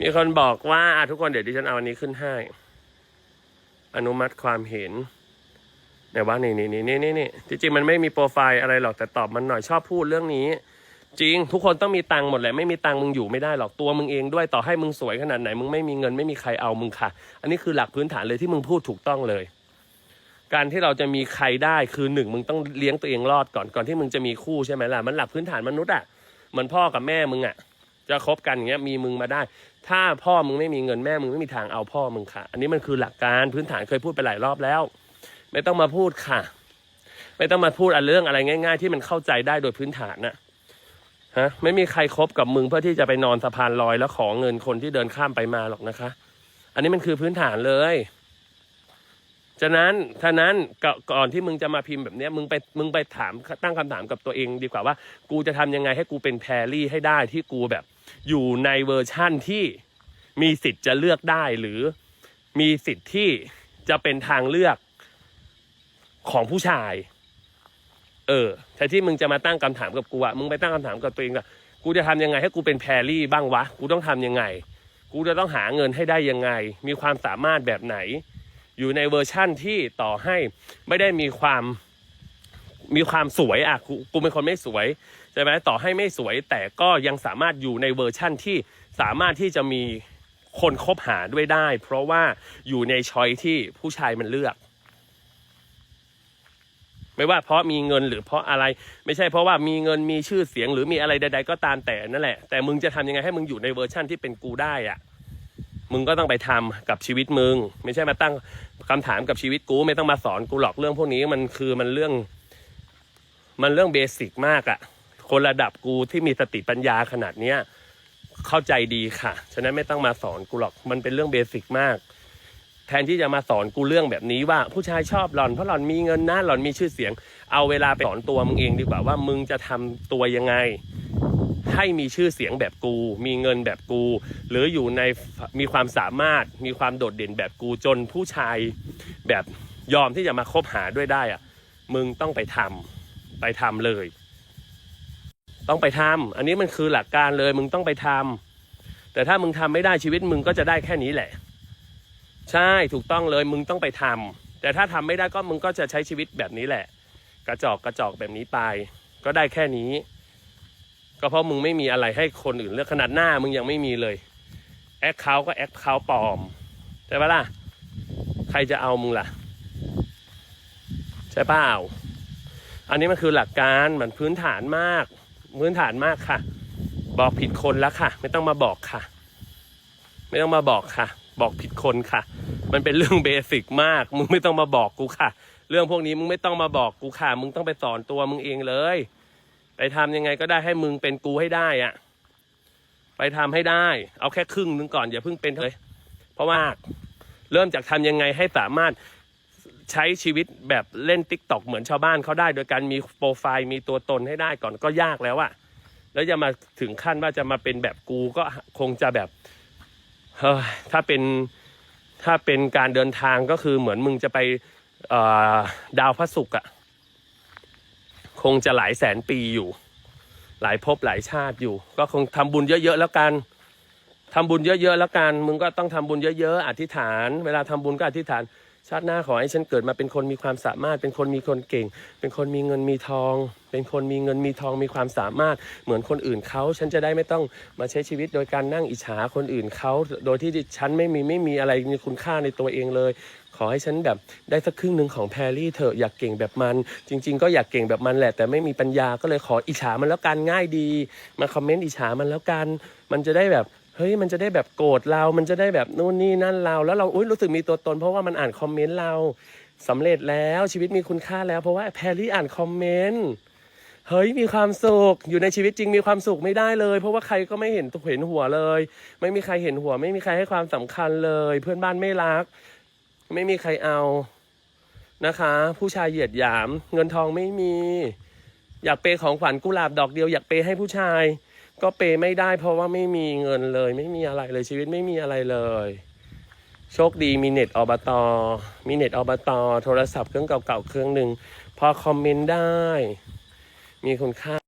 มีคนบอกว่าทุกคนเดี๋ยวดิฉันเอาอันนี้ขึ้นให้ อนุมัติความเห็นแต่ว่านี่นี่นี่นี่นี่นี่จริงๆมันไม่มีโปรไฟล์อะไรหรอกแต่ตอบมันหน่อยชอบพูดเรื่องนี้ จริง ทุกคนต้องมีตังค์หมดแหละไม่มีตังค์มึงอยู่ไม่ได้หรอกตัวมึงเองด้วยต่อให้มึงสวยขนาดไหนมึงไม่มีเงินไม่มีใครเอามึงค่ะ อันนี้คือหลักพื้นฐานเลยที่มึงพูดถูกต้องเลย การที่เราจะมีใครได้คือหนึ่งมึงต้องเลี้ยงตัวเองรอดก่อนก่อนที่มึงจะมีคู่ใช่ไหมล่ะมันหลักพื้นฐานมนุษย์อะเหมือนพ่อกับแม่มึงอะ จะคบกันอย่างเงี้ยมีมึงมาได้ ถ้าพ่อมึงไม่มีเงินแม่มึงไม่มีทางเอาพ่อมึงค่ะ อันนี้มันคือหลักการพื้นฐานเคยพูดไปหลายรอบแล้ว ไม่ต้องมาพูดค่ะ ไม่ต้องมาพูดอะเรื่องอะไรง่าย ๆ ที่มันเข้าใจได้โดยพื้นฐานนะฮะไม่มีใครครบกับมึงเพื่อที่จะไปนอนสะพานลอยแล้วขอเงินคนที่เดินข้ามไปมาหรอกนะคะ อันนี้มันคือพื้นฐานเลยฉะนั้นฉะนั้นก่อนที่มึงจะมาพิมพ์แบบเนี้ยมึงไปมึงไปถามตั้งคำถามกับตัวเองดีกว่าว่า กูจะทำยังไงให้กูเป็นแพรรี่ให้ได้ที่กูแบบ อยู่ในเวอร์ชั่นที่มีสิทธิ์จะเลือกได้หรือมีสิทธิ์ที่จะเป็นทางเลือกของผู้ชาย เออแต่ที่มึงจะมาตั้งคำถามกับกูอะมึงไปตั้งคำถามกับตัวเองอะกูจะทำยังไงให้กูเป็นแพรรี่บ้างวะ กูต้องทำยังไง กูจะต้องหาเงินให้ได้ยังไง มีความสามารถแบบไหน อยู่ในเวอร์ชั่นที่ต่อให้ไม่ได้มีความ มีความสวยอะกูกูเป็นคนไม่สวยใช่ไหมต่อให้ไม่สวยแต่ก็ยังสามารถอยู่ในเวอร์ชั่นที่สามารถที่จะมีคนคบหาด้วยได้ เพราะว่าอยู่ในช้อยที่ผู้ชายมันเลือก ไม่ว่าเพราะมีเงินหรือเพราะอะไร ไม่ใช่เพราะว่ามีเงินมีชื่อเสียงหรือมีอะไรใด ๆ ก็ตามแต่นั่นแหละแต่มึงจะทำยังไงให้มึงอยู่ในเวอร์ชั่นที่เป็นกูได้อะมึงก็ต้องไปทำกับชีวิตมึง ไม่ใช่มาตั้งคำถามกับชีวิตกู ไม่ต้องมาสอนกูหรอกเรื่องพวกนี้มันคือมันเรื่อง มันเรื่องเบสิกมากอะคนระดับกูที่มีสติปัญญาขนาดเนี้ยเข้าใจดีค่ะ ฉะนั้นไม่ต้องมาสอนกูหรอก มันเป็นเรื่องเบสิกมาก แทนที่จะมาสอนกูเรื่องแบบนี้ว่า ผู้ชายชอบหล่อนเพราะหล่อนมีเงินนะหล่อนมีชื่อเสียง เอาเวลาไปสอนตัวมึงเองดีกว่าว่ามึงจะทำตัวยังไง ให้มีชื่อเสียงแบบกู มีเงินแบบกู หรืออยู่ในมีความสามารถ มีความโดดเด่นแบบกูจนผู้ชายแบบยอมที่จะมาคบหาด้วยได้อะมึงต้องไปทำ ไปทำเลย ต้องไปทำอันนี้มันคือหลักการเลย มึงต้องไปทำแต่ถ้ามึงทำไม่ได้ชีวิตมึงก็จะได้แค่นี้แหละ ใช่ถูกต้องเลย มึงต้องไปทำแต่ถ้าทำไม่ได้ก็มึงก็จะใช้ชีวิตแบบนี้แหละ กระจอกกระจอกแบบนี้ไป ก็ได้แค่นี้ ก็เพราะมึงไม่มีอะไรให้คนอื่นเลือกขนาดหน้ามึงยังไม่มีเลยแอคเคาท์ก็แอคเคาท์ปลอมใช่ปะล่ะ ใครจะเอามึงล่ะ ใช่เปล่า อันนี้มันคือหลักการมันพื้นฐานมาก พื้นฐานมากค่ะ บอกผิดคนแล้วค่ะ ไม่ต้องมาบอกค่ะ ไม่ต้องมาบอกค่ะ บอกผิดคนค่ะ มันเป็นเรื่องเบสิกมาก มึงไม่ต้องมาบอกกูค่ะ เรื่องพวกนี้มึงไม่ต้องมาบอกกูค่ะ มึงต้องไปสอนตัวมึงเองเลย ไปทำยังไงก็ได้ให้มึงเป็นกูให้ได้อะไปทำให้ได้ เอาแค่ครึ่งนึงก่อนอย่าเพิ่งเป็นเลย เพราะว่าเริ่มจากทำยังไงให้สามารถ ใช้ชีวิตแบบเล่นติ๊กต็อกเหมือนชาวบ้านเขาได้ โดยการมีโปรไฟล์มีตัวตนให้ได้ก่อนก็ยากแล้วอะแล้วจะมาถึงขั้นว่าจะมาเป็นแบบกูก็คงจะแบบเฮ้ยถ้าเป็นถ้าเป็นการเดินทางก็คือเหมือนมึงจะไปดาวพระศุกร์อะคงจะหลายแสนปีอยู่ หลายภพหลายชาติอยู่ ก็คงทำบุญเยอะๆแล้วกันทำบุญเยอะๆแล้วกัน มึงก็ต้องทำบุญเยอะๆอธิษฐาน เวลาทำบุญก็อธิษฐาน ชาติหน้าขอให้ฉันเกิดมาเป็นคนมีความสามารถ เป็นคนมีคนเก่ง เป็นคนมีเงินมีทอง เป็นคนมีเงินมีทองมีความสามารถ เหมือนคนอื่นเขาฉันจะได้ไม่ต้องมาใช้ชีวิตโดยการนั่งอิจฉาคนอื่นเขาโดยที่ฉันไม่มีไม่มีอะไรมีคุณค่าในตัวเองเลย ขอให้ฉันแบบได้สักครึ่งหนึ่งของแพรรี่เถอะอยากเก่งแบบมัน จริง ๆ ก็อยากเก่งแบบมันแหละ แต่ไม่มีปัญญาก็เลยขออิจฉามันแล้วกันง่ายดี มาคอมเมนต์อิจฉามันแล้วกัน มันจะได้แบบ เฮ้ยมันจะได้แบบโกรธเรา มันจะได้แบบนู่นนี่นั่นเรา แล้วเราอุ้ยรู้สึกมีตัวตน เพราะว่ามันอ่านคอมเมนต์เราสำเร็จแล้วชีวิตมีคุณค่าแล้ว เพราะว่าแพรรี่อ่านคอมเมนต์เฮ้ยมีความสุขอยู่ในชีวิตจริงมีความสุขไม่ได้เลย เพราะว่าใครก็ไม่เห็นตัวเห็นหัวเลย ไม่มีใครเห็นหัว ไม่มีใครให้ความสำคัญเลย เพื่อนบ้านไม่รัก ไม่มีใครเอานะคะ ผู้ชายเหยียดหยาม เงินทองไม่มี อยากเปย์ของขวัญกุหลาบดอกเดียว อยากเปย์ให้ผู้ชาย ก็เปย์ไม่ได้เพราะว่าไม่มีเงินเลย ไม่มีอะไรเลยชีวิตไม่มีอะไรเลย โชคดีมีเน็ตอบตอมีเน็ตอบตอโทรศัพท์เครื่องเก่าๆเครื่องหนึ่งพอคอมเมนต์ได้ มีคุณค่า